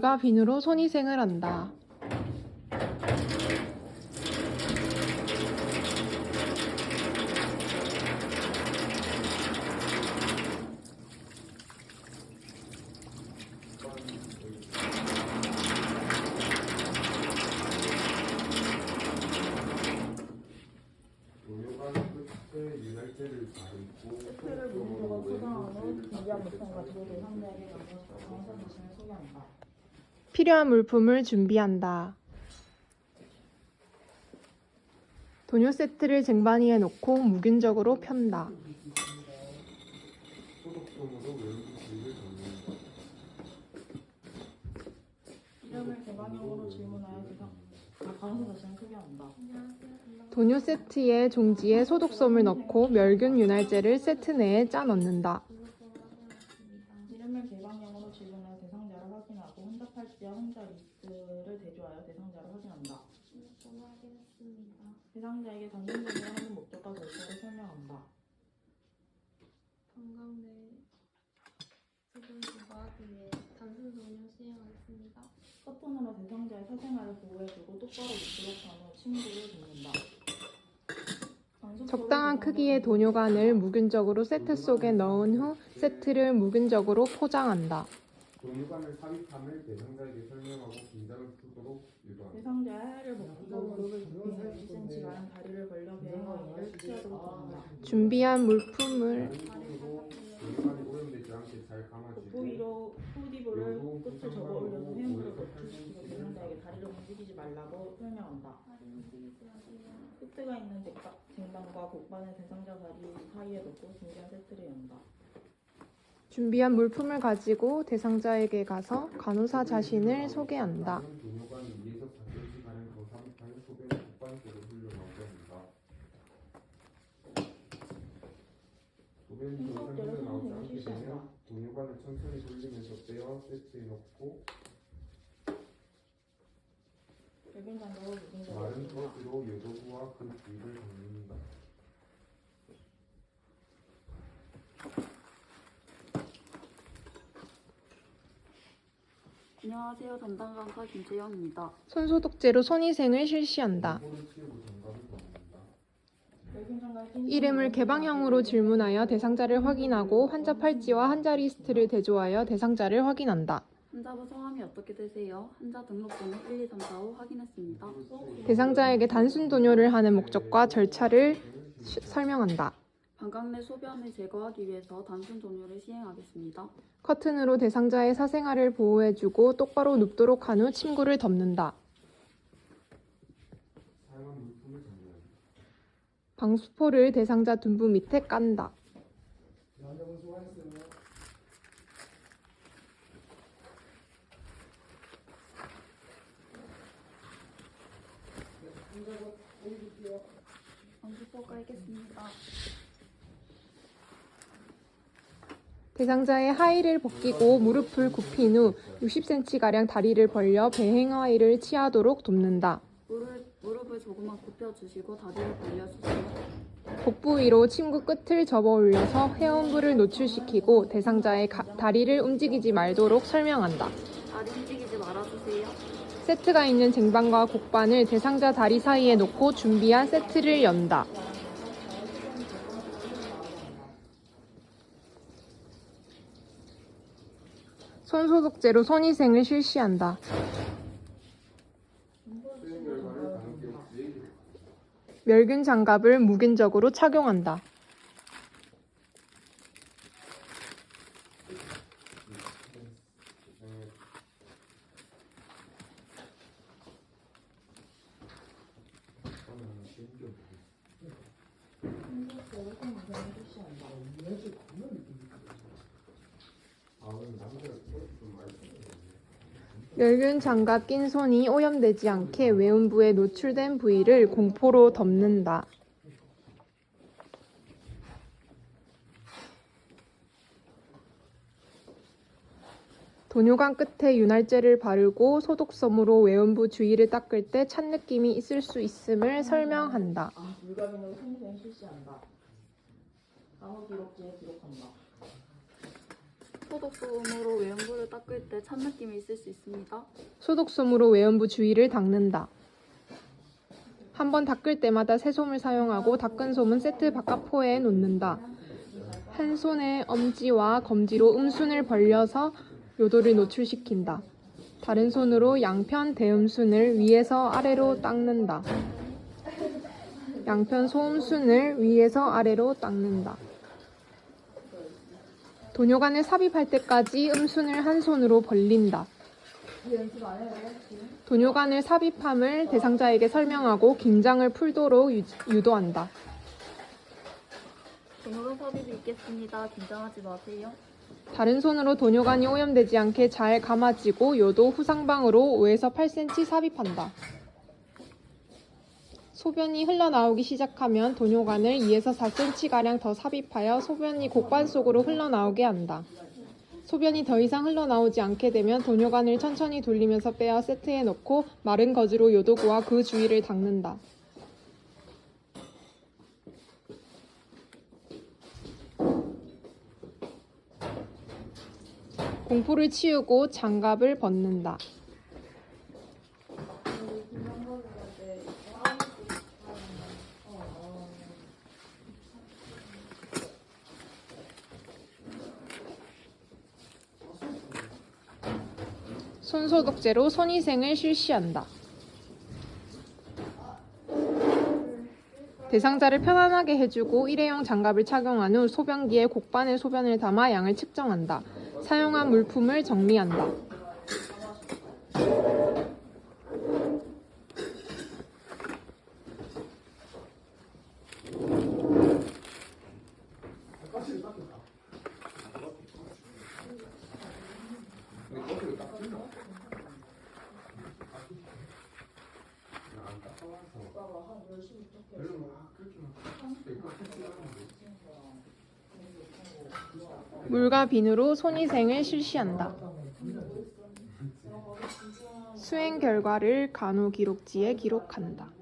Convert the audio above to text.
가 비누로 손위생을 한다. 포장하고 준비한 물품 가지고 대상자에게 가서 강사 자신을 소개한다. 필요한 물품을 준비한다. 도뇨 세트를 쟁반위에 놓고 무균적으로 편다. 이름을 개방형으로 질문하여 아. 도뇨 세트의 종지에 소독솜을 넣고 멸균 윤활제를 세트 내에 짜 넣는다. 이름을 개방형으로 질문하여 대상자를 확인하고 혼자 리스트를 대조하여 대상자를 확인한다. 대상자에게 단순적으로 하는 목적과 절차를 설명한다. 건강대 지금 조과하기 위해 단순 도뇨 시행하겠습니다. 커튼으로 대상자의 사생활을 보호해주고 똑바로 묻도록 한후 침구를 덮는다. 관속도를 적당한 크기의 도뇨관을 무균적으로 세트 속에 넣은 후 세트를 무균적으로 포장한다. 동요관을 삽입함을 대상자에게 설명하고 긴장을 풀도록 유도한다. 하의를 벗기고 무릎을 굽히며 20cm가량 다리를 벌려 배행하기를 피하도록 돕는다. 준비한 물품을 손으로 동요관이 오염되지 않게 잘 감아주고 돋보이로 후디브를 끝을 접어 올려서 회음부를 노출시키고 대상자에게 다리를 움직이지 말라고 설명한다. 마세요. 끝가 있는 쟁반- 쟁반과 곡반을 대상자 다리 사이에 놓고 준비한 세트를 연다. 준비한 물품을 가지고 대상자에게 가서 간호사 자신을 소개한다. 다른 동요관 2에서 4cm가량 더 삽입하여 소변을 국반 쪽으로 흘러나오게 한다. 소변이 더 이상 순서대로 흘러나오지 선생님이 않게 실시한다. 되면 동요관을 천천히 돌리면서 떼어 세트에 넣고 마른. 퍼지로 요도부와 그 부위를 덮는다. 안녕하세요. 담당 강사 김재영입니다. 손소독제로 손위생을 실시한다. 이름을 개방형으로 질문하여 대상자를 확인하고 환자 팔찌와 환자 리스트를 대조하여 대상자를 확인한다. 환자분 성함이 어떻게 되세요? 환자 등록번호 1, 2, 3, 4, 5 확인했습니다. 대상자에게 단순 도뇨를 하는 목적과 절차를 시- 설명한다. 방광 내 소변을 제거하기 위해서 단순 종료를 시행하겠습니다. 커튼으로 대상자의 사생활을 보호해주고 똑바로 눕도록 한 후 침구를 덮는다. 사용한 물품을 정리한다. 방수포를 대상자 둔부 밑에 깐다. 방수포 깔겠습니다. 대상자의 하의를 벗기고 무릎을 굽힌 후 60cm가량 다리를 벌려 배행하의를 취하도록 돕는다. 무릎, 무릎을 조금만 굽혀주시고 다리를 벌려주세요. 복부 위로 침구 끝을 접어 올려서 회원부를 노출시키고 대상자의 가- 다리를 움직이지 말도록 설명한다. 다리 움직이지 말아주세요. 세트가 있는 쟁반과 곡반을 대상자 다리 사이에 놓고 준비한 세트를 연다. 손소독제로 손위생을 실시한다. 멸균 장갑을 무균적으로 착용한다. 멸균 장갑 낀 손이 오염되지 않게 외음부에 노출된 부위를 공포로 덮는다. 도뇨관 끝에 윤활제를 바르고 소독솜으로 외음부 주위를 닦을 때 찬 느낌이 있을 수 있음을 설명한다. 물감인으로 손위생 실시한다. 간호 기록지에 기록한다. 소독솜으로 외연부를 닦을 때 찬 느낌이 있을 수 있습니다. 소독솜으로 외연부 주위를 닦는다. 한 번 닦을 때마다 새 솜을 사용하고 닦은 솜은 세트 바깥 포에 놓는다. 한 손에 엄지와 검지로 음순을 벌려서 요도를 노출시킨다. 다른 손으로 양편 대음순을 위에서 아래로 닦는다. 양편 소음순을 위에서 아래로 닦는다. 도뇨관을 삽입할 때까지 음순을 한 손으로 벌린다. 도뇨관을 삽입함을 대상자에게 설명하고 긴장을 풀도록 유- 유도한다. 동영상 삽입이 있겠습니다. 긴장하지 마세요. 다른 손으로 도뇨관이 오염되지 않게 잘 감아지고 요도 후상방으로 5에서 8cm 삽입한다. 소변이 흘러나오기 시작하면 도뇨관을 2에서 4cm가량 더 삽입하여 소변이 곡관 속으로 흘러나오게 한다. 소변이 더 이상 흘러나오지 않게 되면 도뇨관을 천천히 돌리면서 빼어 세트에 넣고 마른 거즈로 요도구와 그 주위를 닦는다. 공포를 치우고 장갑을 벗는다. 손소독제로 손위생을 실시한다. 대상자를 편안하게 해주고 일회용 장갑을 착용한 후 소변기에 곡반에 소변을 담아 양을 측정한다. 사용한 물품을 정리한다. 근데 거기를 딱 찔러. 안 닦아와서 별로 막 그렇게 막 내가 찔러하는데 물과 비누로 손위생을 실시한다. 수행 결과를 간호 기록지에 기록한다.